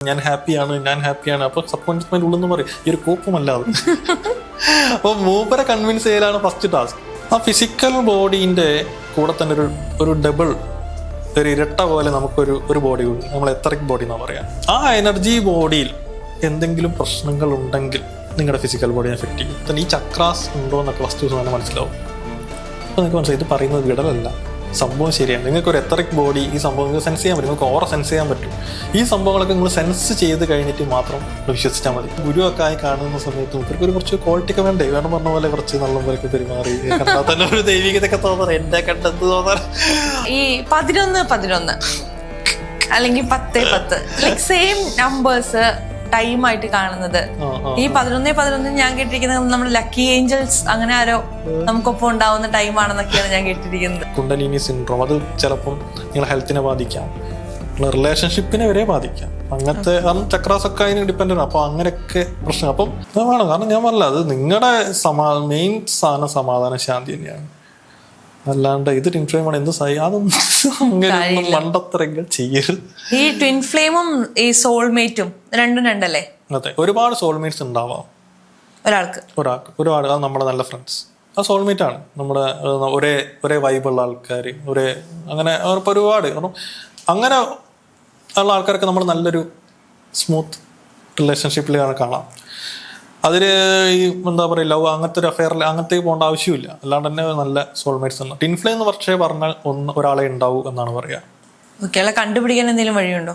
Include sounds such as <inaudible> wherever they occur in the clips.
ഞാൻ ഹാപ്പിയാണ് ഞാൻ ഹാപ്പിയാണ്. അപ്പൊ സബ് കോൺഷ്യസ് മൈൻഡ് ഉള്ളെന്ന് പറയും ഈ ഒരു കോപ്പുമല്ലാതെ. <laughs> അപ്പൊ മൂപ്പരെ കൺവിൻസ് ചെയ്യലാണ് ഫസ്റ്റ് ടാസ്ക് ആ ഫിസിക്കൽ ബോഡീന്റെ കൂടെ തന്നെ ഒരു ഒരു ഡബിൾ ഒരു ഇരട്ട പോലെ നമുക്കൊരു ഒരു ബോഡി ഉണ്ട് നമ്മൾ എത്രക് ബോഡി എന്നാ പറയാം. ആ എനർജി ബോഡിയിൽ എന്തെങ്കിലും പ്രശ്നങ്ങൾ ഉണ്ടെങ്കിൽ നിങ്ങളുടെ ഫിസിക്കൽ ബോഡിയെ എഫക്ട് ചെയ്യും. തന്നെ ഈ ചക്രാസ് ഉണ്ടോ എന്നൊക്കെ വസ്തു തന്നെ മനസ്സിലാവും. അപ്പോൾ നിങ്ങൾക്ക് മനസ്സിലായി ഇത് പറയുന്നത് വിടലല്ല. സംഭവം ശരിയാണ്. നിങ്ങൾക്ക് ഒരു എത്രക് ബോഡി ഈ സംഭവം നിങ്ങൾക്ക് സെൻസ് ചെയ്യാൻ പറ്റും. നിങ്ങൾക്ക് ഓറ സെൻസ് ചെയ്യാൻ പറ്റും. ഈ സംഭവങ്ങളൊക്കെ നിങ്ങൾ സെൻസ് ചെയ്ത് കഴിഞ്ഞിട്ട് മാത്രം വിശ്വസിച്ചാൽ മതി. ഗുരുവൊക്കെ ആയി കാണുന്ന സമയത്ത് ഇവർക്ക് ഒരു കുറച്ച് ക്വാളിറ്റി ഒക്കെ വേണ്ടേ വേണം പറഞ്ഞ പോലെ കുറച്ച് നല്ല പോലെയൊക്കെ പെരുമാറി തന്നെ ഒരു ദൈവികതൊക്കെ തോന്നാറ്. എന്റെ കണ്ടെന്ന് തോന്നാറ്. ഈ പതിനൊന്ന് പതിനൊന്ന്. അല്ലെങ്കിൽ പത്ത് പത്ത്. സെയിം നമ്പേഴ്സ് ടൈം ആയിട്ട് കാണുന്നത്. ഈ പതിനൊന്ന് പതിനൊന്ന് ഞാൻ കേട്ടിരിക്കുന്നത് നമ്മുടെ ലക്കി ഏഞ്ചൽസ് അങ്ങനെ ആരോ നമുക്കൊപ്പം ഉണ്ടാവുന്ന ടൈം ആണെന്നൊക്കെയാണ് ഞാൻ കേട്ടിരിക്കുന്നത്. കുണ്ടലിനി സിൻഡ്രോം. അത് ചിലപ്പം നിങ്ങളെ ഹെൽത്തിനെ ബാധിക്കാം. റിലേഷൻഷിപ്പിനെ വരെ ബാധിക്കാം. അങ്ങനത്തെ കാരണം ചക്രാസൊക്കെ അതിന് ഡിപ്പെൻഡ് അപ്പൊ അങ്ങനെയൊക്കെ പ്രശ്നം. അപ്പം അതാണ് കാരണം ഞാൻ പറഞ്ഞില്ല അത് നിങ്ങളുടെ സമാ മെയിൻ സാധനം സമാധാന ശാന്തി തന്നെയാണ്. അല്ലാണ്ട് ഇത് ഇൻഫ്ലെയിമാണ് എന്ത് സഹി അതൊന്നും മണ്ടത്തരങ്ങൾ ചെയ്യരുത്. ഈ ട്വിൻ ഫ്ലെയിമും ഈ സോൾമേറ്റും രണ്ടും രണ്ടല്ലേ? അതെ. ഒരുപാട് സോൾമേറ്റ്സ് ഉണ്ടാവാം. ഒരാൾക്ക്. ഒരാൾക്ക്. ഒരുപാട് അത് നമ്മുടെ നല്ല ഫ്രണ്ട്സ് ആ സോൾമേറ്റ് ആണ്. നമ്മുടെ ഒരേ ഒരേ വൈബുള്ള ആൾക്കാർ ഒരേ അങ്ങനെ ഒരുപാട്. കാരണം അങ്ങനെ ഉള്ള ആൾക്കാരൊക്കെ നമ്മൾ നല്ലൊരു സ്മൂത്ത് റിലേഷൻഷിപ്പിൽ കാണാം. അതിൽ ഈ എന്താ പറയുക ലവ് അങ്ങനത്തെ ഒരു അഫെയറിൽ അങ്ങനത്തേക്ക് പോകേണ്ട ആവശ്യമില്ല. അല്ലാണ്ട് തന്നെ നല്ല സോൾമേറ്റ്സ് ഉണ്ട് ടിൻഫ്ലേ എന്ന് പക്ഷേ പറഞ്ഞാൽ ഒന്ന് ഒരാളെ ഉണ്ടാവൂ എന്നാണ് പറയുക ഓക്കെ കണ്ടുപിടിക്കാൻ എന്തെങ്കിലും വഴിയുണ്ടോ?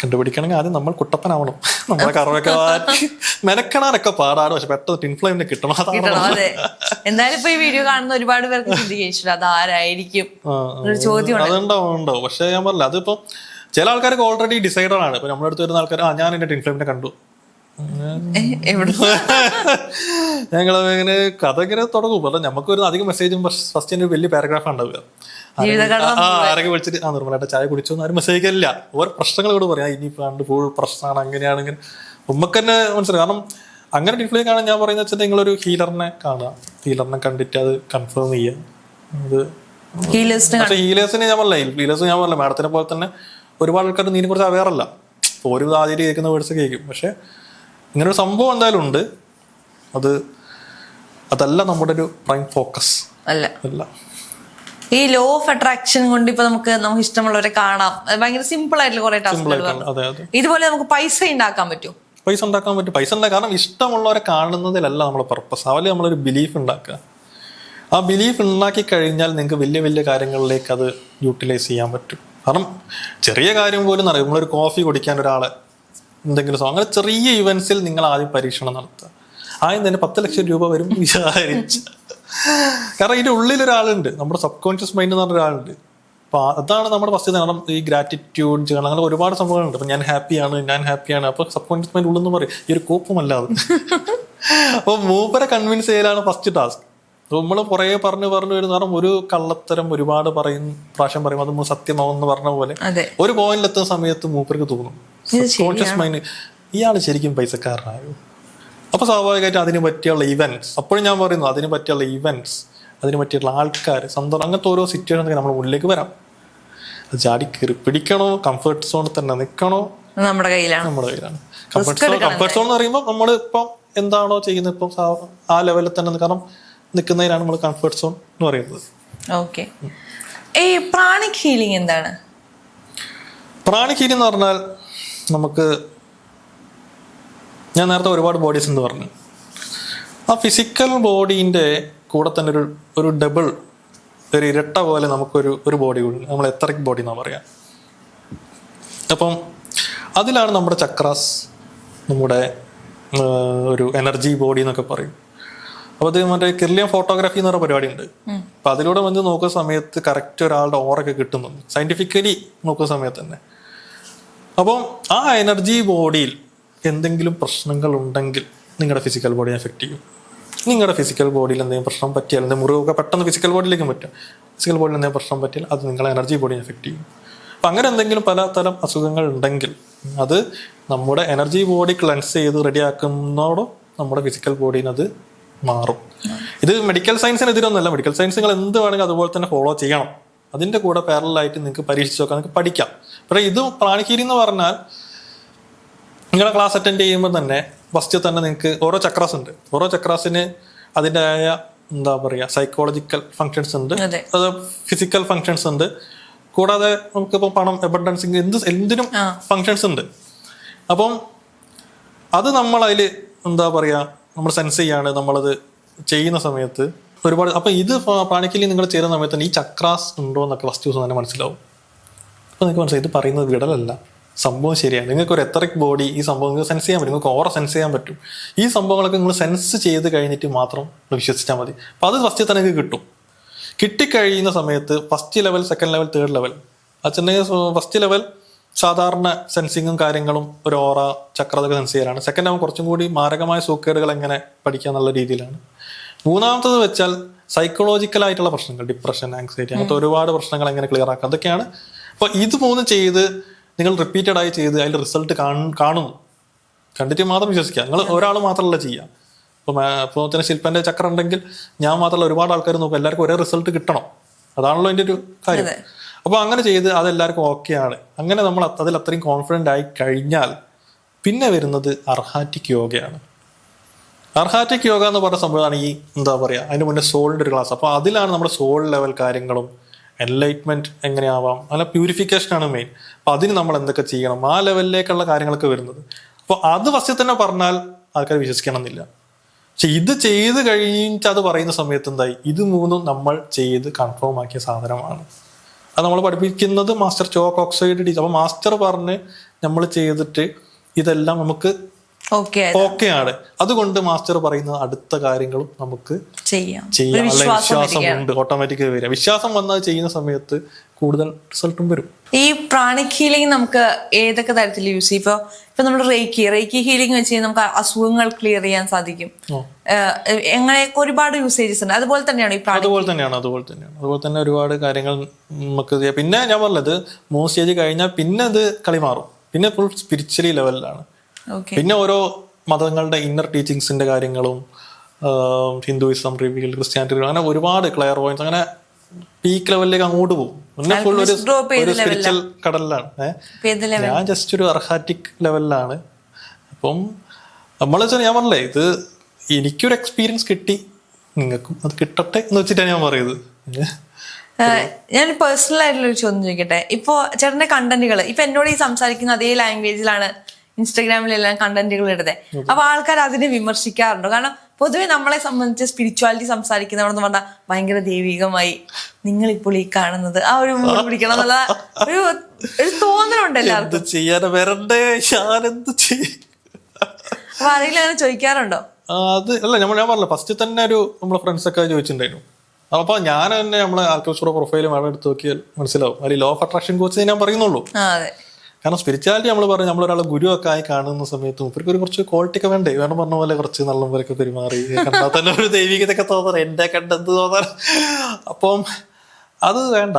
കണ്ടുപിടിക്കണമെങ്കിൽ ആദ്യം നമ്മൾ കുട്ടപ്പനാവണം. നമ്മളെ കറവൊക്കെ മാറ്റി മെനക്കണാനൊക്കെ പാടാണ്. പക്ഷെ പെട്ടെന്ന് ടിൻഫ്ലെയിമിനെ കിട്ടണം. അതാണ് എന്തായാലും ഇപ്പൊ ഈ വീഡിയോ കാണുന്ന ഒരുപാട് പേർക്ക് അത് ആരായിരിക്കും? ചോദ്യം അതുണ്ടാവും ഉണ്ടോ പക്ഷെ ഞാൻ പറഞ്ഞില്ല അതിപ്പോ ചില ആൾക്കാർക്ക് ഓൾറെഡി ഡിസൈഡഡ് ആണ്. ഇപ്പൊ നമ്മുടെ അടുത്ത് വരുന്ന ആൾക്കാർ ആ ഞാൻ എന്റെ ടിൻഫ്ലൈമിനെ കണ്ടു. ഞങ്ങൾ ഇങ്ങനെ കഥ ഇങ്ങനെ തുടങ്ങും. അല്ല നമുക്ക് ഒരു അധികം മെസ്സേജും ഫസ്റ്റ് ഒരു വലിയ പാരഗ്രാഫ് ഉണ്ടാവുക. ജീവിതകഥ ആ ആരൊക്കെ വിളിച്ചിട്ട് ആ നിർമ്മലായിട്ട് ചായ കുടിച്ചോ എന്ന് ആരും മെസ്സേജ് അല്ല ഓരോ പ്രശ്നങ്ങളോട് പറയാം. ഇനി പണ്ട് ഫുൾ പ്രശ്നമാണ് അങ്ങനെയാണ് ഇങ്ങനെ ഉമ്മക്ക് തന്നെ മനസ്സിലായി കാരണം അങ്ങനെ ഡിസ്പ്ലേ കാണാൻ ഞാൻ പറയുന്നത് വെച്ചാൽ നിങ്ങളൊരു ഹീലറിനെ കാണുക. ഹീലറിനെ കണ്ടിട്ട് അത് കൺഫേം ചെയ്യുക. അത് ഹീലേഴ്സിന് ഞാൻ പറഞ്ഞില്ല? ഹീലേഴ്സ് ഞാൻ പറഞ്ഞില്ല? മാഡത്തിനെ പോലെ തന്നെ ഒരുപാട് ആൾക്കാർ നീനെ കുറിച്ച് അവയറല്ല ഒരു ആദ്യം കേൾക്കുന്ന വേർഡ്സ് കേൾക്കും. പക്ഷെ ഇങ്ങനെ ഒരു സംഭവം എന്തായാലും ഉണ്ട്. അത് അതല്ല നമ്മുടെ ഒരു പ്രൈം ഫോക്കസ് അല്ല. അല്ല. ഈ ലോ ഓഫ് അട്രാക്ഷൻ കൊണ്ട് ഇപ്പൊ നമുക്ക് നമുക്ക് ഇഷ്ടമുള്ളവരെ കാണാം. ഭയങ്കര സിമ്പിൾ ആയിട്ടുള്ള കുറെ ടാസ്കുകൾ ഇതുപോലെ നമുക്ക് പൈസ ഉണ്ടാക്കാൻ പറ്റും പൈസ ഉണ്ടാക്കാൻ പറ്റും. പൈസ ഉണ്ടാക്കാൻ കാരണം ഇഷ്ടമുള്ളവരെ കാണുന്നതിലല്ല നമ്മളെ പർപ്പസ് അവൽ നമ്മളൊരു ബിലീഫ് ഉണ്ടാക്കുക. ആ ബിലീഫ് ഉണ്ടാക്കി കഴിഞ്ഞാൽ നിങ്ങൾക്ക് വലിയ വലിയ കാര്യങ്ങളിലേക്ക് അത് യൂട്ടിലൈസ് ചെയ്യാൻ പറ്റും. കാരണം ചെറിയ കാര്യം പോലും അറിയാം. നമ്മളൊരു കോഫി കുടിക്കാൻ ഒരാളെ എന്തെങ്കിലും സോ- അങ്ങനെ ചെറിയ ഇവന്റ്സിൽ നിങ്ങൾ ആദ്യം പരീക്ഷണം നടത്തുക. ആദ്യം തന്നെ പത്ത് ലക്ഷം രൂപ വരും വിചാരിച്ച്. കാരണം ഇതിന്റെ ഉള്ളിൽ ഒരാളുണ്ട് നമ്മുടെ സബ് കോൺഷ്യസ് മൈൻഡ് എന്ന് പറഞ്ഞ ഒരാളുണ്ട് അപ്പൊ ആ- അതാണ് നമ്മുടെ ഫസ്റ്റ് കാരണം ഈ ഗ്രാറ്റിറ്റ്യൂഡ് അങ്ങനെ ഒരുപാട് സംഭവങ്ങളുണ്ട്. അപ്പൊ ഞാൻ ഹാപ്പിയാണ് ഞാൻ ഹാപ്പിയാണ് അപ്പൊ സബ് കോൺഷ്യസ് മൈൻഡ് ഉള്ളെന്ന് പറയും ഈ ഒരു കോപ്പമല്ലാതെ <laughs> അപ്പൊ മൂപ്പരെ കൺവിൻസ് ചെയ്യലാണ് ഫസ്റ്റ് ടാസ്ക് നമ്മൾ കുറേ പറഞ്ഞു പറഞ്ഞു വരുന്ന കാരണം ഒരു കള്ളത്തരം ഒരുപാട് പറയും പ്രാവശ്യം പറയും അത് സത്യമാവെന്ന് പറഞ്ഞ പോലെ ഒരു പോയിന്റിൽ എത്തുന്ന സമയത്ത് മൂപ്പർക്ക് തോന്നും. കോൺഷ്യസ് മൈൻഡ് ഇയാൾ ശരിക്കും പൈസക്കാരനായോ? അപ്പൊ സ്വാഭാവികമായിട്ട് അതിന് പറ്റിയുള്ള ഇവന്റ്സ് അപ്പോഴും ഞാൻ പറയുന്നു അതിന് പറ്റിയുള്ള ഇവന്റ്സ് അതിന് പറ്റിയുള്ള ആൾക്കാർ സന്തോഷം അങ്ങനത്തെ ഓരോ സിറ്റുവേഷൻ നമ്മുടെ മുന്നിലേക്ക് വരാം. അത് ചാടി കയറി പിടിക്കണോ? കംഫർട്ട് സോണിൽ തന്നെ നിൽക്കണോ? നമ്മുടെ കയ്യിലാണ്. നമ്മുടെ കയ്യിലാണ്. കംഫർട്ട് സോൺ കംഫർട്ട് സോൺ എന്ന് പറയുമ്പോൾ നമ്മൾ ഇപ്പം എന്താണോ ചെയ്യുന്നത്? ഇപ്പം ആ ലെവലിൽ തന്നെ കാരണം നിൽക്കുന്നതിനാണ് നമ്മൾ കംഫർട്ട് സോൺ എന്ന് പറയുന്നത്. ഓക്കെ ഈ പ്രാണിക് ഹീലിംഗ് എന്താണ്? പ്രാണിക്കീരി എന്ന് പറഞ്ഞാൽ നമുക്ക് ഞാൻ നേരത്തെ ഒരുപാട് ബോഡീസ് എന്ന് പറഞ്ഞു. ആ ഫിസിക്കൽ ബോഡീന്റെ കൂടെ തന്നെ ഒരു ഒരു ഡബിൾ ഒരു ഇരട്ട പോലെ നമുക്കൊരു ഒരു ബോഡി കൂടി നമ്മൾ എത്രക് ബോഡി എന്നാ പറയാം. അപ്പം അതിലാണ് നമ്മുടെ ചക്രാസ് നമ്മുടെ ഒരു എനർജി ബോഡി എന്നൊക്കെ പറയും. അപ്പോൾ അത് മറ്റേ കിർലിയൻ ഫോട്ടോഗ്രാഫി എന്ന് പറഞ്ഞ പരിപാടി ഉണ്ട് അപ്പൊ അതിലൂടെ വന്ന് നോക്കുന്ന സമയത്ത് കറക്റ്റ് ഒരാളുടെ ഓറൊക്കെ കിട്ടുന്നുണ്ട്. സയന്റിഫിക്കലി നോക്കുന്ന സമയത്ത് തന്നെ. അപ്പം ആ എനർജി ബോഡിയിൽ എന്തെങ്കിലും പ്രശ്നങ്ങൾ ഉണ്ടെങ്കിൽ നിങ്ങളുടെ ഫിസിക്കൽ ബോഡിയെ എഫക്റ്റ് ചെയ്യും. നിങ്ങളുടെ ഫിസിക്കൽ ബോഡിയിൽ എന്തെങ്കിലും പ്രശ്നം പറ്റിയാൽ എന്തെങ്കിലും മുറിവൊക്കെ പെട്ടെന്ന് ഫിസിക്കൽ ബോഡിയിലേക്കും പറ്റും ഫിസിക്കൽ ബോഡിയിൽ എന്തെങ്കിലും പ്രശ്നം പറ്റിയാൽ അത് നിങ്ങളെ എനർജി ബോഡിയെ എഫക്റ്റ് ചെയ്യും. അപ്പം അങ്ങനെ എന്തെങ്കിലും പലതരം അസുഖങ്ങൾ ഉണ്ടെങ്കിൽ അത് നമ്മുടെ എനർജി ബോഡി ക്ലൻസ് ചെയ്ത് റെഡിയാക്കുന്നതോടും നമ്മുടെ ഫിസിക്കൽ ബോഡിനത് മാറും. ഇത് മെഡിക്കൽ സയൻസിനെതിരൊന്നുമല്ല മെഡിക്കൽ സയൻസ് നിങ്ങൾ എന്ത് വേണമെങ്കിൽ അതുപോലെ തന്നെ ഫോളോ ചെയ്യണം. അതിന്റെ കൂടെ പാരലായിട്ട് നിങ്ങൾക്ക് പരീക്ഷിച്ച് നോക്കാം. നിങ്ങൾക്ക് പഠിക്കാം. പക്ഷേ ഇത് പ്രാണിക്കീരി എന്ന് പറഞ്ഞാൽ നിങ്ങളെ ക്ലാസ് അറ്റൻഡ് ചെയ്യുമ്പോൾ തന്നെ ഫസ്റ്റ് തന്നെ നിങ്ങൾക്ക് ഓരോ ചക്രാസ് ഉണ്ട്. ഓരോ ചക്രാസിന് അതിന്റെതായ എന്താ പറയുക സൈക്കോളജിക്കൽ ഫങ്ഷൻസ് ഉണ്ട്. അതെ. ഫിസിക്കൽ ഫങ്ഷൻസ് ഉണ്ട്. കൂടാതെ നമുക്കിപ്പോൾ പണം എബണ്ടൻസിങ് എന്ത് എന്തിനും. ഫങ്ഷൻസ് ഉണ്ട്. അപ്പം അത് നമ്മൾ അതിൽ എന്താ പറയുക നമ്മൾ സെൻസ് ചെയ്യാണ് നമ്മളത് ചെയ്യുന്ന സമയത്ത് ഒരുപാട് അപ്പം ഇത് പ്രാണിക്കലി നിങ്ങൾ ചെയ്യുന്ന സമയത്ത് തന്നെ ഈ ചക്രാസ് ഉണ്ടോ എന്നൊക്കെ ഫസ്റ്റ് ദിവസം തന്നെ മനസ്സിലാവും. അപ്പോൾ നിങ്ങൾക്ക് മനസ്സിലായി ഇത് പറയുന്നത് വിടലല്ല. സംഭവം ശരിയാണ്. നിങ്ങൾക്ക് ഒരു എത്രക് ബോഡി ഈ സംഭവം നിങ്ങൾക്ക് സെൻസ് ചെയ്യാൻ പറ്റും. നിങ്ങൾക്ക് ഓറ സെൻസ് ചെയ്യാൻ പറ്റും. ഈ സംഭവങ്ങളൊക്കെ നിങ്ങൾ സെൻസ് ചെയ്ത് കഴിഞ്ഞിട്ട് മാത്രം വിശ്വസിച്ചാൽ മതി. അപ്പം അത് ഫസ്റ്റ് തന്നെ നിങ്ങൾക്ക് കിട്ടും. കിട്ടിക്കഴിയുന്ന സമയത്ത് first level second level third level അച്ഛന്റെ ഫസ്റ്റ് ലെവൽ സാധാരണ സെൻസിങ്ങും കാര്യങ്ങളും ഒരു ഓറ ചക്രതൊക്കെ സെൻസ് ചെയ്യലാണ്. സെക്കൻഡ് ആകുമ്പോൾ കുറച്ചും കൂടി മാരകമായ സൂക്കേടുകൾ എങ്ങനെ പഠിക്കുക എന്നുള്ള രീതിയിലാണ്. മൂന്നാമത്തത് വെച്ചാൽ സൈക്കോളജിക്കൽ ആയിട്ടുള്ള പ്രശ്നങ്ങൾ ഡിപ്രഷൻ ആങ്സൈറ്റി അങ്ങനത്തെ ഒരുപാട് പ്രശ്നങ്ങൾ എങ്ങനെ ക്ലിയർ ആക്കുക അതൊക്കെയാണ്. അപ്പോൾ ഇത് മൂന്നും ചെയ്ത് നിങ്ങൾ റിപ്പീറ്റഡ് ആയി ചെയ്ത് അതിൽ റിസൾട്ട് കാണുന്നു. കണ്ടിട്ട് മാത്രം വിശ്വസിക്കുക. നിങ്ങൾ ഒരാൾ മാത്രമല്ല ചെയ്യുക. ഇപ്പം ഇപ്പോൾ തന്നെ ശില്പന്റെ ചക്രം ഉണ്ടെങ്കിൽ ഞാൻ മാത്രമല്ല ഒരുപാട് ആൾക്കാർ നോക്കും. എല്ലാവർക്കും ഒരേ റിസൾട്ട് കിട്ടണം. അതാണല്ലോ എന്റെ ഒരു കാര്യം. അപ്പോൾ അങ്ങനെ ചെയ്ത് അതെല്ലാവർക്കും ആണ്. അങ്ങനെ നമ്മൾ അത് അതിൽ അത്രയും കോൺഫിഡന്റ് ആയി കഴിഞ്ഞാൽ പിന്നെ വരുന്നത് അർഹാറ്റിക് യോഗയാണ്. അർഹാറ്റിക് യോഗ എന്ന് പറഞ്ഞ സംഭവമാണ് ഈ എന്താ പറയുക അതിന് മുന്നേ സോളിന്റെ ഒരു ക്ലാസ് അപ്പോൾ അതിലാണ് നമ്മുടെ സോൾ ലെവൽ കാര്യങ്ങളും എൻലൈറ്റ്മെന്റ് എങ്ങനെയാവാം അല്ല പ്യൂരിഫിക്കേഷൻ ആണ് മെയിൻ അപ്പോൾ അതിന് നമ്മൾ എന്തൊക്കെ ചെയ്യണം ആ ലെവലിലേക്കുള്ള കാര്യങ്ങളൊക്കെ വരുന്നത്. അപ്പോൾ അത് ഫസ്റ്റ് തന്നെ പറഞ്ഞാൽ ആൾക്കാർ വിശ്വസിക്കണം എന്നില്ല പക്ഷെ ഇത് ചെയ്ത് കഴിഞ്ഞിട്ട് അത് പറയുന്ന സമയത്ത് എന്തായി? ഇത് മൂന്നും നമ്മൾ ചെയ്ത് കൺഫേം ആക്കിയ സാധനമാണ്. അത് നമ്മൾ പഠിപ്പിക്കുന്നത് master Choa Kok Sui teacher. അപ്പോൾ മാസ്റ്റർ പറഞ്ഞ് നമ്മൾ ചെയ്തിട്ട് ഇതെല്ലാം നമുക്ക് ഓക്കെ ആണ്. അതുകൊണ്ട് മാസ്റ്റർ പറയുന്ന അടുത്ത കാര്യങ്ങളും നമുക്ക് ചെയ്യാം. വിശ്വാസം. ഉണ്ട് ഓട്ടോമാറ്റിക്കായി വരിക. വിശ്വാസം വന്നാൽ ചെയ്യുന്ന സമയത്ത് കൂടുതൽ റിസൾട്ടും വരും. ഈ പ്രാണിക് ഹീലിംഗ് നമുക്ക് ഏതൊക്കെ തരത്തിൽ യൂസ് ചെയ്യും? ഇപ്പൊ ഇപ്പൊ നമ്മൾ റേക്കി റേക്കി ഹീലിംഗ് വെച്ച് നമുക്ക് അസുഖങ്ങൾ ക്ലിയർ ചെയ്യാൻ സാധിക്കും. എങ്ങനെയൊക്കെ എങ്ങനെ ഒരുപാട് യൂസേജസ് ഉണ്ട്. അതുപോലെ തന്നെയാണ് ഈ അതുപോലെ തന്നെയാണ് അതുപോലെ തന്നെയാണ്. അതുപോലെ തന്നെ ഒരുപാട് കാര്യങ്ങൾ നമുക്ക് ചെയ്യാം. പിന്നെ ഞാൻ പറഞ്ഞത് മൂന്ന് സ്റ്റേജ് കഴിഞ്ഞാൽ പിന്നെ അത് കളി മാറും. പിന്നെ ഫുൾ സ്പിരിച്വലി ലെവലിലാണ് പിന്നെ ഓരോ മതങ്ങളുടെ ഇന്നർ ടീച്ചിങ്സിന്റെ കാര്യങ്ങളും ഹിന്ദുയിസം റിവീൽ ക്രിസ്ത്യാനിറ്റി അങ്ങനെ ഒരുപാട് ക്ലെയർ പോയിന്റ്സ് അങ്ങനെ പീക്ക് ലെവലിലേക്ക് അങ്ങോട്ട് പോകും. പിന്നെ ഫുൾ ഒരു സ്പിരിച്വൽ കടലിലാണ്? ഞാൻ ജസ്റ്റ് ഒരു അർഹാറ്റിക് ലെവലിലാണ് അപ്പം നമ്മൾ വെച്ചാൽ ഞാൻ പറഞ്ഞില്ലേ ഇത് എനിക്കൊരു എക്സ്പീരിയൻസ് കിട്ടി. നിങ്ങൾക്കും അത് കിട്ടട്ടെ എന്ന് വെച്ചിട്ടാണ് ഞാൻ പറയുന്നത്. ഞാൻ പേഴ്സണൽ ആയിട്ടുള്ള ഒരു ചോദ്യം ചോദിക്കട്ടെ? ഇപ്പോ ചേട്ടന്റെ കണ്ടന്റുകൾ ഇപ്പൊ എന്നോട് ഈ സംസാരിക്കുന്ന അതേ ലാംഗ്വേജിലാണ് ഇൻസ്റ്റാഗ്രാമിലെല്ലാം കണ്ടന്റുകൾ ഇടുന്നത് അപ്പൊ ആൾക്കാർ അതിനെ വിമർശിക്കാറുണ്ടോ. കാരണം പൊതുവെ നമ്മളെ സംബന്ധിച്ച് സ്പിരിച്വാലിറ്റി സംസാരിക്കുന്നവരെന്ന് പറഞ്ഞാൽ ഭയങ്കര ദൈവികമായി നിങ്ങൾ ഇപ്പോൾ ഈ കാണുന്നത്. ആ ഒരു മൂഡ് പിടിക്കണം എന്നുള്ള ഒരു ഒരു തോന്നലുണ്ട് എല്ലാവർക്കും. ചെയ്യാൻ വരണ്ടേ? ചെയ്യും? അപ്പൊ ആരെങ്കിലും അങ്ങനെ ചോദിക്കാറുണ്ടോ? അത് അല്ല നമ്മൾ ഞാൻ പറഞ്ഞില്ല ഫസ്റ്റ് തന്നെ ഒരു നമ്മളെ ഫ്രണ്ട്സ് ഒക്കെ ചോദിച്ചിട്ടുണ്ടായിരുന്നു. അപ്പൊ ഞാൻ തന്നെ നമ്മളെ ആൾക്കാർ പ്രൊഫൈൽ വേണം എടുത്ത് നോക്കിയാൽ മനസ്സിലാവും. അതിൽ ലോ ഓഫ് അട്രാക്ഷൻ കോച്ച് ഞാൻ പറയുന്നുള്ളൂ. കാരണം സ്പിരിച്വാലിറ്റി നമ്മൾ പറഞ്ഞു നമ്മളൊരാളെ ഗുരു ഒക്കെ ആയി കാണുന്ന സമയത്ത് മൂപ്പർക്ക് കുറച്ച് ക്വാളിറ്റി ഒക്കെ വേണ്ടേ? വേണം പറഞ്ഞ പോലെ കുറച്ച് നല്ല പോലെയൊക്കെ പെരുമാറി. കണ്ടാൽ തന്നെ ഒരു ദൈവികതയൊക്കെ തോന്നാറ്. എന്റെ കണ്ടെന്ത് തോന്നാറ്? അപ്പം അത് വേണ്ട.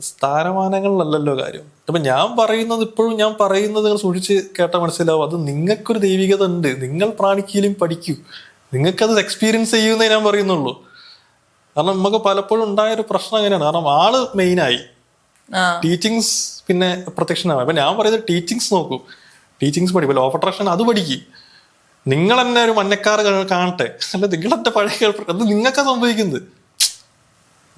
സ്ഥാനമാനങ്ങളിലല്ലല്ലോ കാര്യം. അപ്പൊ ഞാൻ പറയുന്നത് ഇപ്പോഴും ഞാൻ പറയുന്നത് നിങ്ങൾ സൂക്ഷിച്ച് കേട്ടാൽ മനസ്സിലാവും. അത് നിങ്ങൾക്കൊരു ദൈവികത ഉണ്ട്. നിങ്ങൾ പ്രാണിക്കയിലും പഠിക്കൂ. നിങ്ങൾക്കത് എക്സ്പീരിയൻസ് ചെയ്യുന്നേ ഞാൻ പറയുന്നുള്ളൂ. കാരണം നമുക്ക് പലപ്പോഴും ഉണ്ടായ ഒരു പ്രശ്നം അങ്ങനെയാണ്. കാരണം ആൾ മെയിനായി ടീച്ചിങ്സ് പിന്നെ പ്രത്യക്ഷനാവും അപ്പൊ ഞാൻ പറയുന്നത് ടീച്ചിങ്സ് നോക്കൂ. ടീച്ചിങ്സ് പഠിക്കും. ലോ ഓഫ് അട്രാക്ഷൻ അത് പഠിക്കും. നിങ്ങൾ തന്നെ ഒരു മഞ്ഞക്കാർ കാണട്ടെ. അല്ല നിങ്ങളെന്റെ പഴയ അത് നിങ്ങൾക്ക് സംഭവിക്കുന്നത്.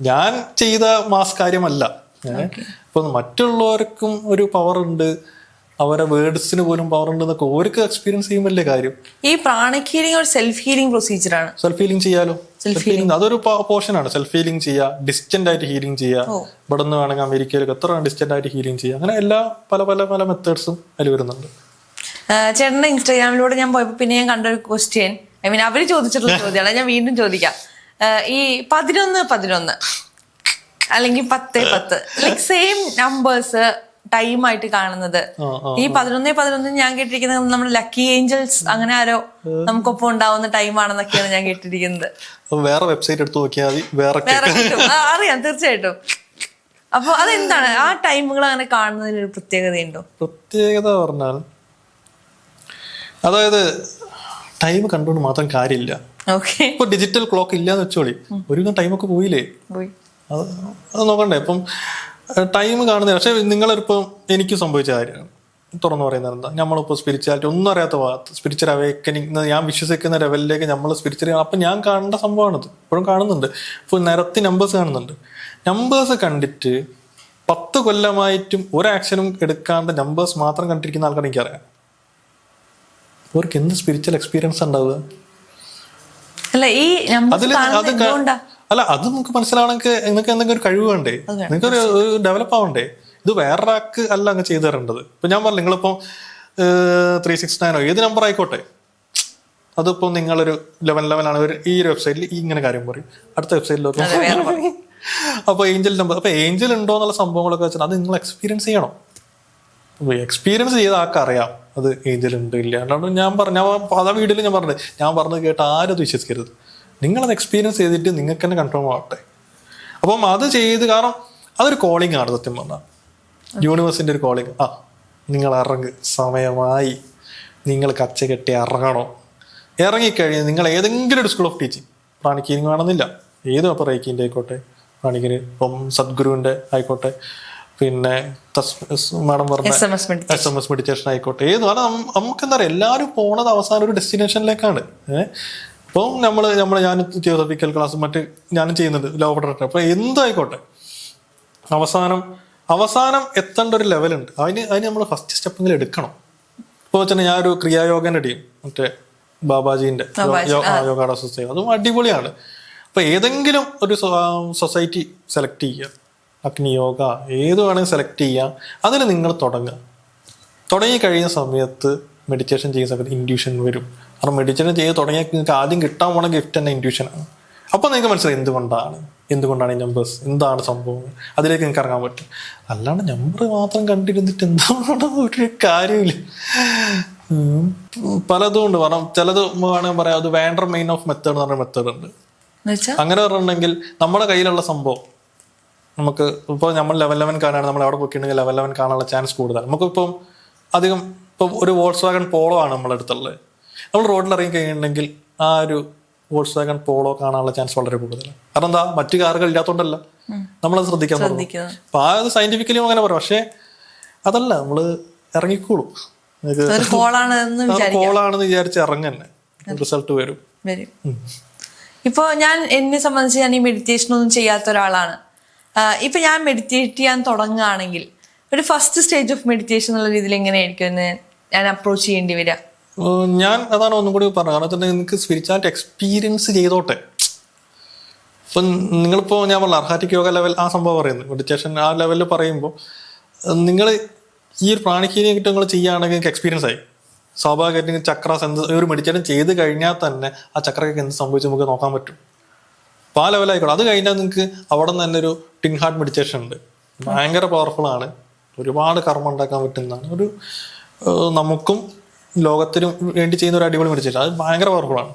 ഞാൻ ചെയ്ത മാസ് കാര്യമല്ല. അപ്പൊ മറ്റുള്ളവർക്കും ഒരു പവർ ഉണ്ട്. അവരെ വേർഡ്സിന് പോലും പവർ ഉണ്ടെന്നൊക്കെ ഓർക്ക് എക്സ്പീരിയൻസ് ചെയ്യുമ്പോൾ കാര്യം. ഈ പ്രാണിക് ഹീലിംഗ് ഒരു സെൽഫ് ഹീലിംഗ് പ്രൊസീജിയർ ആണ്. സെൽഫ് ഹീലിംഗ് ചെയ്യാലോ? സെൽഫ് ഹീലിംഗ് അതൊരു പോർഷൻ ആണ്. സെൽഫ് ഹീലിംഗ് ചെയ്യുക ഡിസ്റ്റന്റ് ആയിട്ട് ഹീലിംഗ് ചെയ്യുക. ഇവിടെ നിന്ന് വേണമെങ്കിൽ അമേരിക്കയിലൊക്കെ എത്ര ഡിസ്റ്റന്റ് ആയിട്ട് ഹീലിംഗ് ചെയ്യുക അങ്ങനെ എല്ലാ പല പല പല മെത്തേഡ്സും അതിൽ വരുന്നുണ്ട്. ആഹ് ചേട്ടന്റെ ഇൻസ്റ്റാഗ്രാമിലൂടെ ഞാൻ പോയപ്പോ പിന്നെ ഞാൻ കണ്ട ഒരു ക്വസ്റ്റ്യൻ ഐ മീൻ അവർ ചോദിച്ചിട്ടുള്ള <laughs> ചോദ്യമാണ്. ഞാൻ വീണ്ടും ചോദിക്കാം. ഈ പതിനൊന്ന് പതിനൊന്ന്. അല്ലെങ്കിൽ പത്ത് പത്ത്. ലൈക് സെയിം നമ്പേഴ്സ് ടൈം ആയിട്ട് കാണുന്നത്. ഈ പതിനൊന്നേ പതിനൊന്ന് ഞാൻ കേട്ടിരിക്കുന്നത് നമ്മുടെ ലക്കി ഏഞ്ചൽസ് അങ്ങനെ ആരോ നമുക്കൊപ്പം ഉണ്ടാവുന്ന ടൈം ആണെന്നൊക്കെയാണ് ഞാൻ കേട്ടിരിക്കുന്നത്. വേറെ വെബ്സൈറ്റ് എടുത്ത് നോക്കിയാൽ മതി. വേറെ അറിയാം തീർച്ചയായിട്ടും. അപ്പൊ അതെന്താണ്? ആ ടൈമുകൾ അങ്ങനെ കാണുന്നതിന് ഒരു പ്രത്യേകതയുണ്ടോ? പ്രത്യേകത പറഞ്ഞാൽ അതായത് ടൈം കണ്ടുകൊണ്ട് മാത്രം കാര്യമില്ല. ഇപ്പൊ ഡിജിറ്റൽ ക്ലോക്ക് ഇല്ലാന്ന് വെച്ചോളി. ഒരു ടൈമൊക്കെ പോയില്ലേ? പോയി. അത് അത് നോക്കണ്ടേ? ഇപ്പം ടൈം കാണുന്നില്ല പക്ഷെ നിങ്ങളിപ്പം എനിക്ക് സംഭവിച്ച കാര്യമാണ് തുറന്നു പറയുന്നത് എന്താ? നമ്മളിപ്പോൾ സ്പിരിച്വാലിറ്റി ഒന്നും അറിയാത്ത ഭാഗത്ത് സ്പിരിച്വൽ അവേക്കനിങ് ഞാൻ വിശ്വസിക്കുന്ന ലെവലിലേക്ക് നമ്മൾ സ്പിരിച്വൽ അപ്പം ഞാൻ കാണേണ്ട സംഭവമാണിത്. ഇപ്പോഴും കാണുന്നുണ്ട്. ഇപ്പോൾ നിരത്തി നമ്പേഴ്സ് കാണുന്നുണ്ട്. നമ്പേഴ്സ് കണ്ടിട്ട് പത്ത് കൊല്ലമായിട്ടും ഒരു ആക്ഷനും എടുക്കാണ്ട് നമ്പേഴ്സ് മാത്രം കണ്ടിരിക്കുന്ന ആൾക്കാർ എനിക്കറിയാം. അവർക്ക് എന്ത് സ്പിരിച്വൽ എക്സ്പീരിയൻസ് ഉണ്ടാവുക? അല്ല ഈ അത് അല്ല അത് നിങ്ങൾക്ക് മനസ്സിലാവണമെങ്കിൽ നിങ്ങൾക്ക് എന്തെങ്കിലും ഒരു കഴിവ് വേണ്ടേ? നിങ്ങൾക്ക് ഒരു ഡെവലപ്പ് ആവണ്ടേ? ഇത് വേറൊരാൾക്ക് അല്ല അങ്ങ് ചെയ്തു തരേണ്ടത്. ഇപ്പൊ ഞാൻ പറഞ്ഞു നിങ്ങളിപ്പോ ത്രീ സിക്സ് നയനോ ഏത് നമ്പർ ആയിക്കോട്ടെ? അതിപ്പോ നിങ്ങളൊരു ലെവൻ ലെവൻ ആണ്. ഒരു ഈ ഒരു വെബ്സൈറ്റിൽ ഈ ഇങ്ങനെ കാര്യം പറയും. അടുത്ത വെബ്സൈറ്റിലോ അപ്പൊ ഏഞ്ചൽ നമ്പർ അപ്പൊ ഏഞ്ചൽ ഉണ്ടോ എന്നുള്ള സംഭവങ്ങളൊക്കെ വെച്ചാൽ അത് നിങ്ങൾ എക്സ്പീരിയൻസ് ചെയ്യണം. എക്സ്പീരിയൻസ് ചെയ്ത ആൾക്കറിയാം അത് ഏഞ്ചൽ ഉണ്ട് ഇല്ല അല്ലാണ്ട് ഞാൻ പറഞ്ഞ അതാ വീഡിയോയിൽ ഞാൻ പറഞ്ഞത്. ഞാൻ പറഞ്ഞത് കേട്ട് ആരും അത് വിശ്വസിക്കരുത്. നിങ്ങളത് എക്സ്പീരിയൻസ് ചെയ്തിട്ട് നിങ്ങൾക്ക് തന്നെ കൺഫേം ആവട്ടെ. അപ്പം അത് ചെയ്ത് കാരണം അതൊരു കോളിംഗ് ആണ് സത്യം പറഞ്ഞാൽ യൂണിവേഴ്സിന്റെ ഒരു കോളിംഗ് ആ നിങ്ങൾ ഇറങ്ങ്. സമയമായി. നിങ്ങൾ കച്ച കെട്ടി ഇറങ്ങണോ? ഇറങ്ങിക്കഴിഞ്ഞ് നിങ്ങൾ ഏതെങ്കിലും ഒരു സ്കൂൾ ഓഫ് ടീച്ചിങ് പ്രാണിക്കീനിങ് വേണമെന്നില്ല. ഏതും അപ്പോൾ റേക്കിന്റെ ആയിക്കോട്ടെ. പ്രാണിക്കിന് ഇപ്പം സദ്ഗുരുവിന്റെ ആയിക്കോട്ടെ. പിന്നെ മാഡം പറഞ്ഞ S M S meditation S M S meditation ആയിക്കോട്ടെ. ഏത്. കാരണം നമുക്ക് എന്താ പറയുക എല്ലാവരും പോണത് അവസാനം ഒരു ഡെസ്റ്റിനേഷനിലേക്കാണ് ഇപ്പം നമ്മൾ നമ്മൾ ഞാൻ തിയോസഫിക്കൽ ക്ലാസ് മറ്റ് ഞാനും ചെയ്യുന്നുണ്ട് ലോ ഓർഡർ അപ്പോൾ എന്തായിക്കോട്ടെ? അവസാനം അവസാനം എത്തേണ്ട ഒരു ലെവലുണ്ട് അതിന് അതിന് നമ്മൾ ഫസ്റ്റ് സ്റ്റെപ്പെങ്കിലും എടുക്കണം. ഇപ്പോൾ വെച്ചാൽ ഞാൻ ഒരു ക്രിയായോഗന്റെ ടീം മറ്റേ ബാബാജീന്റെ യോഗാട സൊസൈറ്റി അതും അടിപൊളിയാണ്. അപ്പോൾ ഏതെങ്കിലും ഒരു സൊസൈറ്റി സെലക്ട് ചെയ്യുക അഗ്നി യോഗ ഏത് വേണമെങ്കിൽ സെലക്ട് ചെയ്യാം. അതിന് നിങ്ങൾ തുടങ്ങുക. തുടങ്ങി കഴിയുന്ന സമയത്ത് മെഡിറ്റേഷൻ ചെയ്യുന്ന സമയത്ത് ഇൻഡ്യൂഷൻ വരും. കാരണം മെഡിറ്റേഷൻ ചെയ്ത് തുടങ്ങിയാൽ നിങ്ങൾക്ക് ആദ്യം കിട്ടാൻ പോണ ഗിഫ്റ്റ് തന്നെ ഇൻഡ്യൂഷനാണ് അപ്പോൾ നിങ്ങൾക്ക് മനസ്സിലായി എന്തുകൊണ്ടാണ്? എന്തുകൊണ്ടാണ് ഈ നമ്പേഴ്സ് എന്താണ് സംഭവം? അതിലേക്ക് നിങ്ങൾക്ക് ഇറങ്ങാൻ പറ്റും. അല്ലാണ്ട് നമ്പർ മാത്രം കണ്ടിരുന്നിട്ട് എന്താണ് ഒരു കാര്യമില്ല. പലതും ഉണ്ട്. കാരണം ചിലത് വേണമെങ്കിൽ പറയാം അത് വേണ്ടർ മെയിൻ ഓഫ് മെത്തേഡ് എന്ന് പറഞ്ഞ മെത്തേഡ് ഉണ്ട്. അങ്ങനെ പറഞ്ഞിട്ടുണ്ടെങ്കിൽ നമ്മുടെ കയ്യിലുള്ള സംഭവം നമുക്ക് ഇപ്പോൾ നമ്മൾ ലെവൽ ലെവൻ കാണാണ് നമ്മൾ അവിടെ പോയിട്ടുണ്ടെങ്കിൽ ലെവൽ ലെവൻ കാണാനുള്ള ചാൻസ് കൂടുതലാണ്. നമുക്കിപ്പം അധികം ഇപ്പം ഒരു വോൾസ് വാഗൺ പോളോ ആണ് നമ്മുടെ അടുത്തുള്ളത് നമ്മൾ റോഡിൽ ഇറങ്ങി കഴിഞ്ഞിട്ടുണ്ടെങ്കിൽ ആ ഒരു വോട്ട് വാഗൺ പോളോ കാണാനുള്ള ചാൻസ് വളരെ കൂടുതലാണ്. കാരണം എന്താ? മറ്റു കാറുകൾ ഇല്ലാത്തതുകൊണ്ടല്ല നമ്മളത് ശ്രദ്ധിക്കാൻ ശ്രദ്ധിക്കുന്നത് അപ്പൊ ആ അത് സയന്റിഫിക്കലി അങ്ങനെ പറയാം. പക്ഷേ അതല്ല നമ്മൾ ഇറങ്ങിക്കോളൂ. കോളാണെന്ന് വിചാരിച്ച് ഇറങ്ങന്നെ. റിസൾട്ട് വരും. ഇപ്പൊ ഞാൻ എന്നെ സംബന്ധിച്ച് ഞാൻ ഈ മെഡിറ്റേഷൻ ഒന്നും ചെയ്യാത്ത ഒരാളാണ്. ഇപ്പൊ ഞാൻ മെഡിറ്റേറ്റ് ചെയ്യാൻ തുടങ്ങുകയാണെങ്കിൽ ഒരു ഫസ്റ്റ് സ്റ്റേജ് ഓഫ് മെഡിറ്റേഷൻ എന്നുള്ള രീതിയിൽ എങ്ങനെയായിരിക്കും എന്ന് ഞാൻ അപ്രോച്ച് ചെയ്യേണ്ടി വരിക? ഞാൻ അതാണ് ഒന്നും കൂടി പറഞ്ഞത്. കാരണം വെച്ചിട്ടുണ്ടെങ്കിൽ നിങ്ങൾക്ക് സ്പിരിച്വാലിറ്റി എക്സ്പീരിയൻസ് ചെയ്തോട്ടെ. ഇപ്പം നിങ്ങളിപ്പോൾ ഞാൻ പറഞ്ഞ അർഹാറ്റിക് യോഗ ലെവൽ ആ സംഭവം പറയുന്നു. മെഡിറ്റേഷൻ ആ ലെവലിൽ പറയുമ്പോൾ നിങ്ങൾ ഈ ഒരു പ്രാണിക്കീനെ കിട്ടും നിങ്ങൾ ചെയ്യുകയാണെങ്കിൽ നിങ്ങൾക്ക് എക്സ്പീരിയൻസ് ആയി. സ്വാഭാവികമായിട്ട് ചക്രാസ് എന്ത് ഒരു മെഡിറ്റേഷൻ ചെയ്ത് കഴിഞ്ഞാൽ തന്നെ ആ ചക്രയ്ക്ക് എന്ത് സംഭവിച്ചു നമുക്ക് നോക്കാൻ പറ്റും. അപ്പോൾ ആ ലെവലായിക്കോട്ടെ അത് കഴിഞ്ഞാൽ നിങ്ങൾക്ക് അവിടെ നിന്ന് തന്നെ ഒരു ടിൻ ഹാർട്ട് മെഡിറ്റേഷൻ ഉണ്ട്. ഭയങ്കര പവർഫുൾ ആണ്. ഒരുപാട് കർമ്മം ഉണ്ടാക്കാൻ പറ്റുന്നതാണ്. ഒരു നമുക്കും ലോകത്തിനും വേണ്ടി ചെയ്യുന്ന ഒരു അടിപൊളി മെഡിറ്റേഷൻ അത് ഭയങ്കര പവർഫുൾ ആണ്.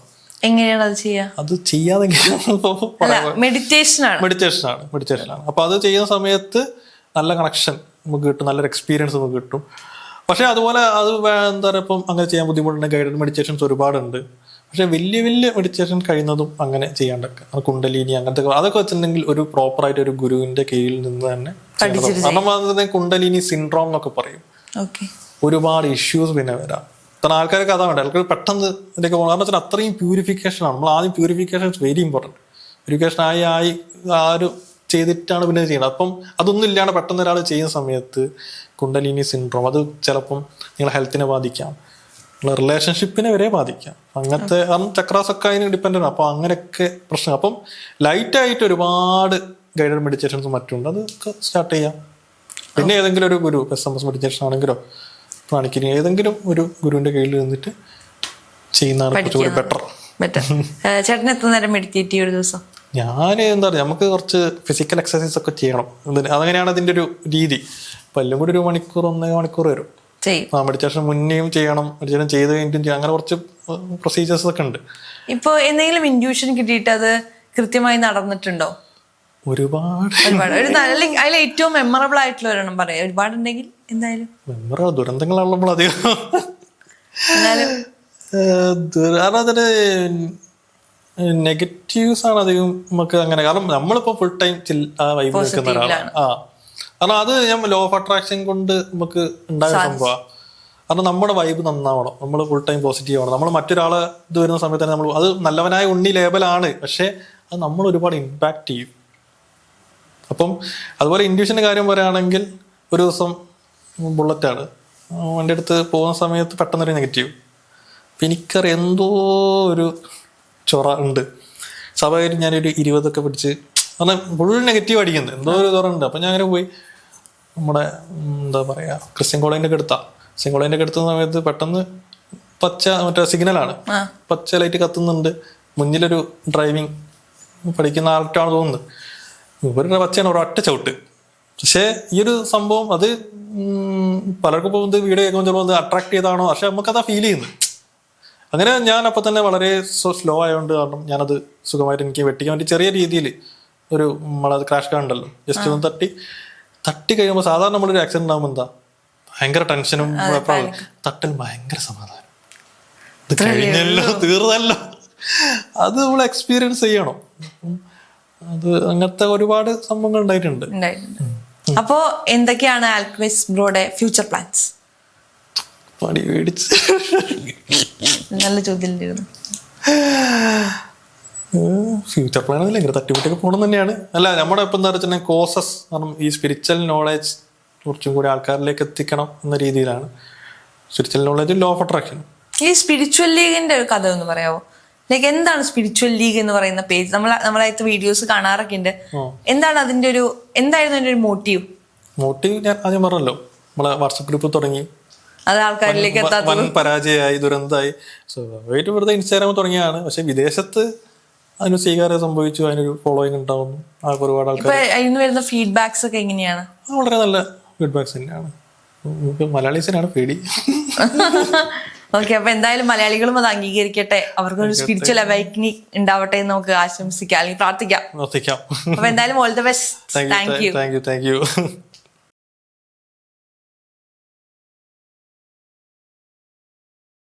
എങ്ങനെയാണ് അത് ചെയ്യുക അത് ചെയ്യാതെ മെഡിറ്റേഷൻ <laughs> ആണ്. മെഡിറ്റേഷൻ ആണ് മെഡിറ്റേഷൻ ആണ്. അപ്പൊ അത് ചെയ്യുന്ന സമയത്ത് നല്ല കണക്ഷൻ നമുക്ക് കിട്ടും നല്ലൊരു എക്സ്പീരിയൻസ് നമുക്ക് കിട്ടും. പക്ഷെ അതുപോലെ അത് എന്താ പറയുക ഇപ്പം അങ്ങനെ ചെയ്യാൻ ബുദ്ധിമുട്ടുണ്ട് ഗൈഡഡ് മെഡിറ്റേഷൻസ് ഒരുപാടുണ്ട്. പക്ഷെ വലിയ വലിയ മെഡിറ്റേഷൻ കഴിയുന്നതും അങ്ങനെ ചെയ്യാണ്ടൊക്കെ. കുണ്ടലിനി അങ്ങനത്തെ അതൊക്കെ വെച്ചിട്ടുണ്ടെങ്കിൽ ഒരു പ്രോപ്പർ ആയിട്ട് ഒരു ഗുരുവിന്റെ കീഴിൽ നിന്ന് തന്നെ. കാരണം കുണ്ടലിനി സിൻഡ്രോം എന്നൊക്കെ പറയും. ഒരുപാട് ഇഷ്യൂസ് പിന്നെ വരാം. കാരണം ആൾക്കാർക്ക് അതാണ് ആൾക്കാർ പെട്ടെന്ന് ഇതിലേക്ക് പോകണം. കാരണം വെച്ചാൽ അത്രയും പ്യൂരിഫിക്കേഷൻ ആണ്. നമ്മൾ ആദ്യം purification is very important purification ആയി ആയി ആ ഒരു ചെയ്തിട്ടാണ് പിന്നെ ചെയ്യുന്നത് അപ്പം അതൊന്നും ഇല്ലാണ്ട് പെട്ടെന്ന് ഒരാൾ ചെയ്യുന്ന സമയത്ത് കുണ്ടലിനി സിൻഡ്രോം അത് ചിലപ്പം നിങ്ങളെ ഹെൽത്തിനെ ബാധിക്കാം. നിങ്ങളെ റിലേഷൻഷിപ്പിനെ വരെ ബാധിക്കാം. അങ്ങനത്തെ കാരണം ചക്രാസൊക്കെ അതിന് ഡിപ്പെൻഡ് ആണ്. അപ്പോൾ അങ്ങനെയൊക്കെ പ്രശ്നം. അപ്പം ലൈറ്റായിട്ട് ഒരുപാട് ഗൈഡഡ് മെഡിറ്റേഷൻസ് മറ്റുണ്ട്. അതൊക്കെ സ്റ്റാർട്ട് ചെയ്യാം. പിന്നെ ഏതെങ്കിലും ഒരു ഗുരു എസ് എം എസ് മെഡിറ്റേഷൻ ആണെങ്കിലോ കാണിക്കുന്ന. ഏതെങ്കിലും ഒരു ഗുരുവിന്റെ കീഴിൽ നിന്നിട്ട് ചെയ്യുന്നതാണ് കുറച്ചുകൂടി ബെറ്റർ ബെറ്റർ ചേട്ടൻ എത്ര നേരം മെഡിറ്റേറ്റ് ചെയ്യും ഒരു ദിവസം? ഞാൻ എന്താ പറയുക നമുക്ക് കുറച്ച് ഫിസിക്കൽ എക്സസൈസ് ഒക്കെ ചെയ്യണം. അതങ്ങനെയാണ് അതിന്റെ ഒരു രീതി. പല്ലും കൂടി ഒരു മണിക്കൂർ ഒന്നേ മണിക്കൂർ വരും. ആ മെഡിറ്റേഷൻ മുന്നേയും ചെയ്യണം മെഡിറ്റേഷൻ ചെയ്ത് കഴിഞ്ഞിട്ടും അങ്ങനെ കുറച്ച് പ്രൊസീജിയേഴ്സ് ഒക്കെ ഉണ്ട്. ഇപ്പൊ എന്തെങ്കിലും ഇൻഡ്യൂഷൻ കിട്ടിയിട്ട് അത് കൃത്യമായി നടന്നിട്ടുണ്ടോ? ഒരുപാട് അതിൽ ഏറ്റവും മെമ്മറബിൾ ആയിട്ടുള്ള ഒരെണ്ണം പറയാം. ഒരുപാട് ഉണ്ടെങ്കിൽ എന്തായാലും മെമ്മറ ദുരന്തങ്ങളാണല്ലോ നമ്മൾ അധികം. കാരണം അതിന് നെഗറ്റീവ്സ് ആണ് അധികം നമുക്ക് അങ്ങനെ. കാരണം നമ്മളിപ്പോ ഫുൾ ടൈം ആ വൈബ് നിൽക്കുന്ന ഒരാളാണ്. ആ. കാരണം അത് ഞാൻ ലോ ഓഫ് അട്രാക്ഷൻ കൊണ്ട് നമുക്ക് ഉണ്ടായ സംഭവമാണ് കാരണം നമ്മുടെ വൈബ് നന്നാവണം. നമ്മൾ ഫുൾ ടൈം പോസിറ്റീവ് ആവണം. നമ്മൾ മറ്റൊരാളെ ഇത് വരുന്ന സമയത്ത് തന്നെ നമ്മൾ അത് നല്ലവനായ ഉണ്ണി ലേബലാണ് പക്ഷേ അത് നമ്മൾ ഒരുപാട് ഇമ്പാക്ട് ചെയ്യും. അപ്പം അതുപോലെ ഇൻഡ്യൂഷന്റെ കാര്യം പറയുകയാണെങ്കിൽ ഒരു ദിവസം ബുള്ളറ്റാണ് വണ്ടി അടുത്ത് പോകുന്ന സമയത്ത് പെട്ടെന്നൊരു നെഗറ്റീവ് അപ്പം എനിക്കറിയാം എന്തോ ഒരു ചൊറ ഉണ്ട്. സ്വാഭാവികമായിട്ടും ഞാനൊരു ഇരുപതൊക്കെ പിടിച്ച് കാരണം ഫുൾ നെഗറ്റീവ് അടിക്കുന്നത് എന്തോ ഒരു ചൊറ ഉണ്ട്. അപ്പം ഞാൻ അങ്ങനെ പോയി. നമ്മുടെ എന്താ പറയുക ക്രിസ്ത്യൻ കോളേജിന്റെ ഒക്കെ അടുത്താ. ക്രിസ്ത്യൻ കോളേജിന്റെ ഒക്കെ അടുത്ത സമയത്ത് പെട്ടെന്ന് പച്ച മറ്റേ സിഗ്നലാണ് പച്ച ലൈറ്റ് കത്തുന്നുണ്ട്. മുന്നിലൊരു ഡ്രൈവിംഗ് പഠിക്കുന്ന ആൾക്കാണ് തോന്നുന്നത് ഇവരുടെ പച്ചയാണ് ഒരൊറ്റ ചവിട്ട്. പക്ഷേ ഈ ഒരു സംഭവം അത് പലർക്കും പലർക്കും ഇത് വീഡിയോ കേൾക്കുമ്പോൾ ചിലപ്പോൾ അത് അട്രാക്ട് ചെയ്താണോ? പക്ഷെ നമുക്കതാ ഫീൽ ചെയ്യുന്നു. അങ്ങനെ ഞാൻ അപ്പോൾ തന്നെ വളരെ സ്ലോ ആയതുകൊണ്ട് കാരണം ഞാനത് സുഖമായിട്ട് എനിക്ക് വെട്ടിക്കാൻ വേണ്ടി ചെറിയ രീതിയിൽ ഒരു നമ്മളത് ക്രാഷ് കാണണ്ടല്ലോ ജസ്റ്റ് ഒന്ന് തട്ടി തട്ടി കഴിയുമ്പോൾ സാധാരണ നമ്മളൊരു ആക്സിഡന്റ് ആകുമ്പോൾ എന്താ? ഭയങ്കര ടെൻഷനും തട്ടൽ ഭയങ്കര സമാധാനം. ഇത് കഴിഞ്ഞല്ലോ തീർന്നല്ലോ. അത് നമ്മൾ എക്സ്പീരിയൻസ് ചെയ്യണം. അത് അങ്ങനത്തെ ഒരുപാട് സംഭവങ്ങൾ ഉണ്ടായിട്ടുണ്ട്. അപ്പോ എന്തൊക്കെയാണ് ആൽക്വിസ് ബ്രോയുടെ ഫ്യൂച്ചർ പ്ലാൻസ് പണി മേടിച്ച്. നല്ല ചോദ്യം ഫ്യൂച്ചർ പ്ലാൻ ഒന്നുമില്ല ഇങ്ങനെ തട്ടിമുട്ടിയൊക്കെ പോകണം തന്നെയാണ്. അല്ല നമ്മുടെ ഇപ്പം എന്താ വെച്ചാൽ കോസസ് കാരണം ഈ സ്പിരിച്വൽ നോളേജ് കുറച്ചും കൂടി ആൾക്കാരിലേക്ക് എത്തിക്കണം എന്ന രീതിയിലാണ്. Spiritual knowledge law of attraction ഈ സ്പിരിച്വൽ ലീഗിന്റെ ഒരു കഥ ഒന്ന് പറയാവോ? ലൈക്ക് എന്താണ് സ്പിരിച്വൽ ലീഗ് എന്ന് പറയുന്ന പേജ് നമ്മൾ നമ്മളായിട്ട് വീഡിയോസ് കാണാറൊക്കെ ഉണ്ട്. എന്താണ് അതിന്റെ ഒരു എന്തായിരുന്നു അതിന്റെ ഒരു മോട്ടീവ് മോട്ടീവ് ഞാൻ ആദ്യം പറഞ്ഞല്ലോ. നമ്മളെ വാട്സപ്പ് ഗ്രൂപ്പ് തുടങ്ങി. അത് ആൾക്കാരിലേക്ക് വൻ പരാജയമായി ദുരന്തമായി. സ്വാഭാവികമായിട്ട് വെറുതെ ഇൻസ്റ്റാഗ്രാം തുടങ്ങിയാണ് പക്ഷെ വിദേശത്ത് അതിന് സ്വീകാര്യം സംഭവിച്ചു. അതിനൊരു ഫോളോയിങ് ഉണ്ടാവുന്നു. ആ ഒരുപാട് ആൾക്കാർ വരുന്ന ഫീഡ്ബാക്സ് ഒക്കെ എങ്ങനെയാണ്? വളരെ നല്ല ഫീഡ്ബാക്സ് തന്നെയാണ്. മലയാളീസിനാണ് പേടി. <laughs> ഓക്കെ അപ്പൊ എന്തായാലും മലയാളികളും അത് അംഗീകരിക്കട്ടെ. അവർക്കൊരു സ്പിരിച്വൽ അവൈക്കിനി ഉണ്ടാവട്ടെ എന്ന് നമുക്ക് ആശംസിക്കാം. അല്ലെങ്കിൽ പ്രാർത്ഥിക്കാം. പ്രാർത്ഥിക്കാം. അപ്പൊ എന്തായാലും all the best thank you thank you thank you